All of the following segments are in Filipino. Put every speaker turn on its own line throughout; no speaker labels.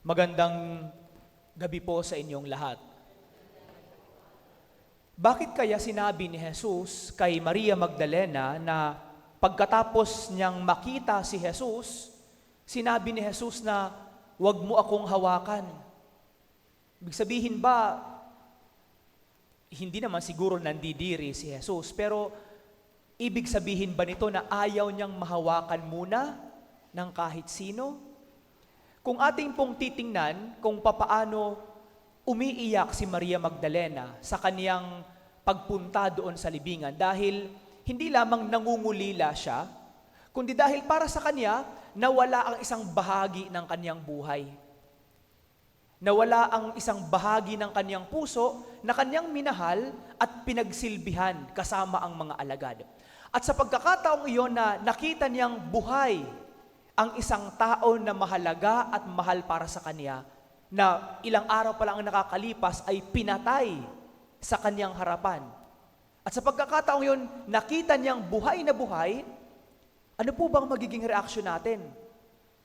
Magandang gabi po sa inyong lahat. Bakit kaya sinabi ni Jesus kay Maria Magdalena na pagkatapos niyang makita si Jesus, sinabi ni Jesus na, huwag mo akong hawakan. Ibig sabihin ba, hindi naman siguro nandidiri si Jesus, pero ibig sabihin ba nito na ayaw niyang mahawakan muna ng kahit sino? Kung ating pong titingnan kung papaano umiiyak si Maria Magdalena sa kaniyang pagpunta doon sa libingan dahil hindi lamang nangungulila siya, kundi dahil para sa kanya, nawala ang isang bahagi ng kaniyang buhay. Nawala ang isang bahagi ng kaniyang puso na kaniyang minahal at pinagsilbihan kasama ang mga alagad. At sa pagkakataong iyon na nakita niyang buhay ang isang tao na mahalaga at mahal para sa kanya, na ilang araw pa lang ang nakakalipas ay pinatay sa kanyang harapan. At sa pagkakataong yun, nakita niyang buhay na buhay, ano po bang magiging reaksyon natin?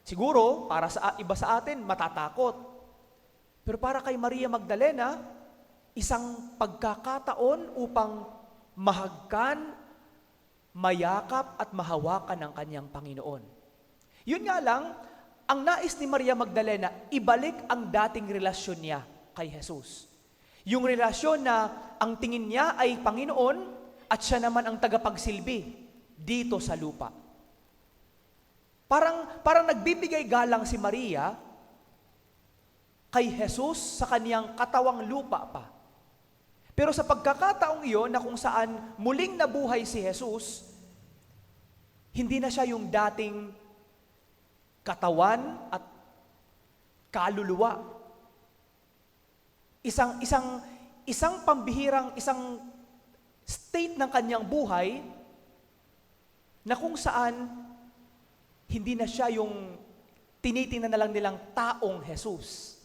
Siguro, para sa iba sa atin, matatakot. Pero para kay Maria Magdalena, isang pagkakataon upang mahagkan, mayakap at mahawakan ng kanyang Panginoon. Yun nga lang, ang nais ni Maria Magdalena, ibalik ang dating relasyon niya kay Jesus. Yung relasyon na ang tingin niya ay Panginoon at siya naman ang tagapagsilbi dito sa lupa. Parang, parang nagbibigay galang si Maria kay Jesus sa kaniyang katawang lupa pa. Pero sa pagkakataong iyon na kung saan muling nabuhay si Jesus, hindi na siya yung dating katawan at kaluluwa. Isang isang isang pambihirang isang state ng kanyang buhay na kung saan hindi na siya yung tinitingnan na lang nilang taong Jesus,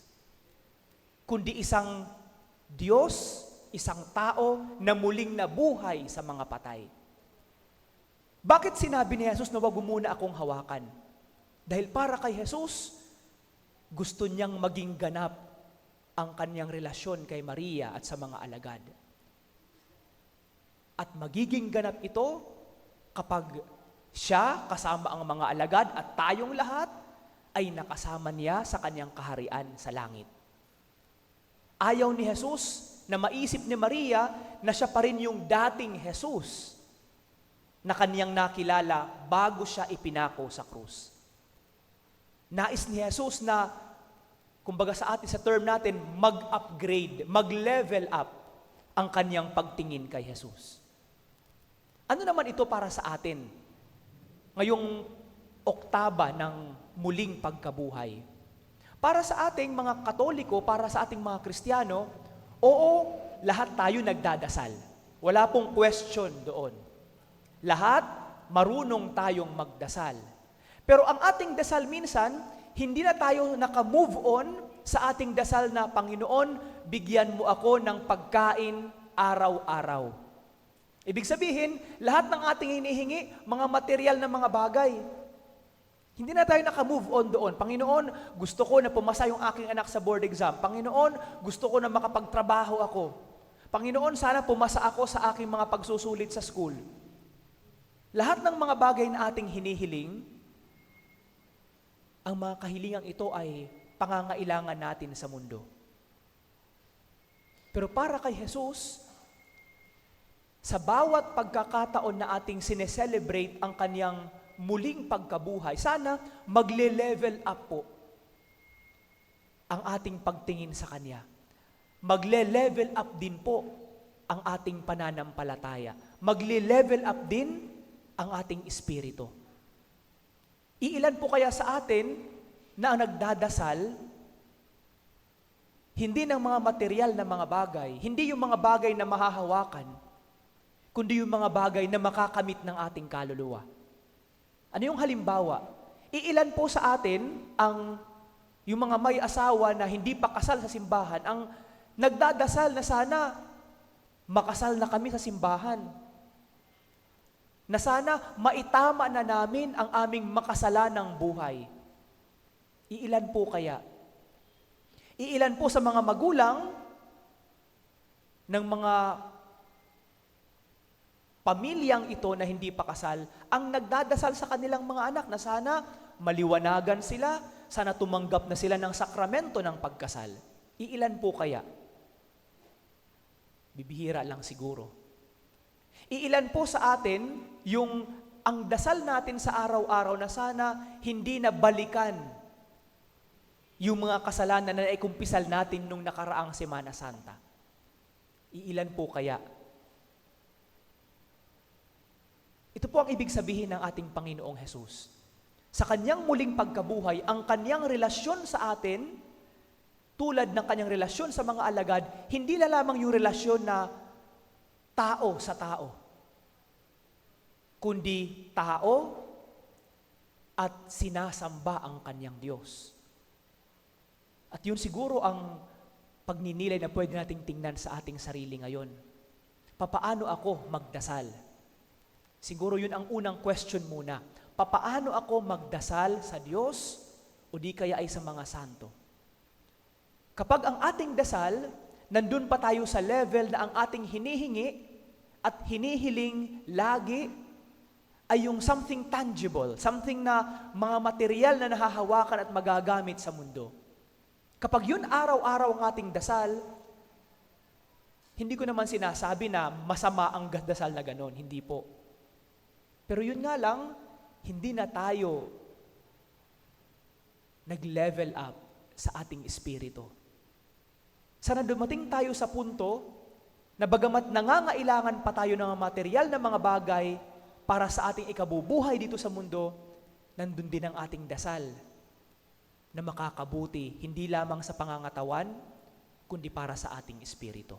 kundi isang Diyos, isang tao na muling nabuhay sa mga patay. Bakit sinabi ni Jesus na wag mo muna akong hawakan? Dahil para kay Jesus, gusto niyang maging ganap ang kanyang relasyon kay Maria at sa mga alagad. At magiging ganap ito kapag siya kasama ang mga alagad at tayong lahat ay nakasama niya sa kanyang kaharian sa langit. Ayaw ni Jesus na maisip ni Maria na siya pa rin yung dating Jesus na kaniyang nakilala bago siya ipinako sa krus. Nais ni Jesus na, kumbaga sa atin, sa term natin, mag-upgrade, mag-level up ang kanyang pagtingin kay Jesus. Ano naman ito para sa atin? Ngayong oktaba ng muling pagkabuhay. Para sa ating mga katoliko, para sa ating mga kristyano, oo, lahat tayo nagdadasal. Wala pong question doon. Lahat marunong tayong magdasal. Pero ang ating dasal minsan, hindi na tayo naka-move on sa ating dasal na, Panginoon, bigyan mo ako ng pagkain araw-araw. Ibig sabihin, lahat ng ating hinihingi, mga material na mga bagay. Hindi na tayo naka-move on doon. Panginoon, gusto ko na pumasa yung aking anak sa board exam. Panginoon, gusto ko na makapagtrabaho ako. Panginoon, sana pumasa ako sa aking mga pagsusulit sa school. Lahat ng mga bagay na ating hinihiling, ang mga kahilingang ito ay pangangailangan natin sa mundo. Pero para kay Jesus, sa bawat pagkakataon na ating sineselebrate ang kanyang muling pagkabuhay, sana magle-level up po ang ating pagtingin sa Kanya. Magle-level up din po ang ating pananampalataya. Magle-level up din ang ating espiritu. Iilan po kaya sa atin na ang nagdadasal, hindi ng mga material na mga bagay, hindi yung mga bagay na mahahawakan, kundi yung mga bagay na makakamit ng ating kaluluwa. Ano yung halimbawa? Iilan po sa atin ang yung mga may asawa na hindi pa kasal sa simbahan, ang nagdadasal na sana makasal na kami sa simbahan. Na sana maitama na namin ang aming makasalanang buhay. Iilan po kaya Iilan po sa mga magulang ng mga pamilyang ito na hindi pa kasal ang nagdadasal sa kanilang mga anak na sana maliwanagan sila, sana tumanggap na sila ng sakramento ng pagkasal. Iilan po kaya? Bibihira lang siguro. Iilan po sa atin yung ang dasal natin sa araw-araw na sana hindi na balikan yung mga kasalanan na naikumpisal natin nung nakaraang Semana Santa. Iilan po kaya? Ito po ang ibig sabihin ng ating Panginoong Hesus. Sa kanyang muling pagkabuhay, ang kanyang relasyon sa atin, tulad ng kanyang relasyon sa mga alagad, hindi na lamang yung relasyon na tao sa tao, kundi tao at sinasamba ang kanyang Diyos. At yun siguro ang pagninilay na pwede nating tingnan sa ating sarili ngayon. Papaano ako magdasal? Siguro yun ang unang question muna. Papaano ako magdasal sa Diyos o di kaya ay sa mga santo? Kapag ang ating dasal, nandun pa tayo sa level na ang ating hinihingi at hinihiling lagi ay yung something tangible, something na mga material na nahahawakan at magagamit sa mundo. Kapag yun araw-araw ang ating dasal, hindi ko naman sinasabi na masama ang dasal na ganon, hindi po. Pero yun nga lang, hindi na tayo nag-level up sa ating espiritu. Sana dumating tayo sa punto na bagamat nangangailangan pa tayo ng material na mga bagay para sa ating ikabubuhay dito sa mundo, nandun din ang ating dasal na makakabuti hindi lamang sa pangangatawan, kundi para sa ating espiritu.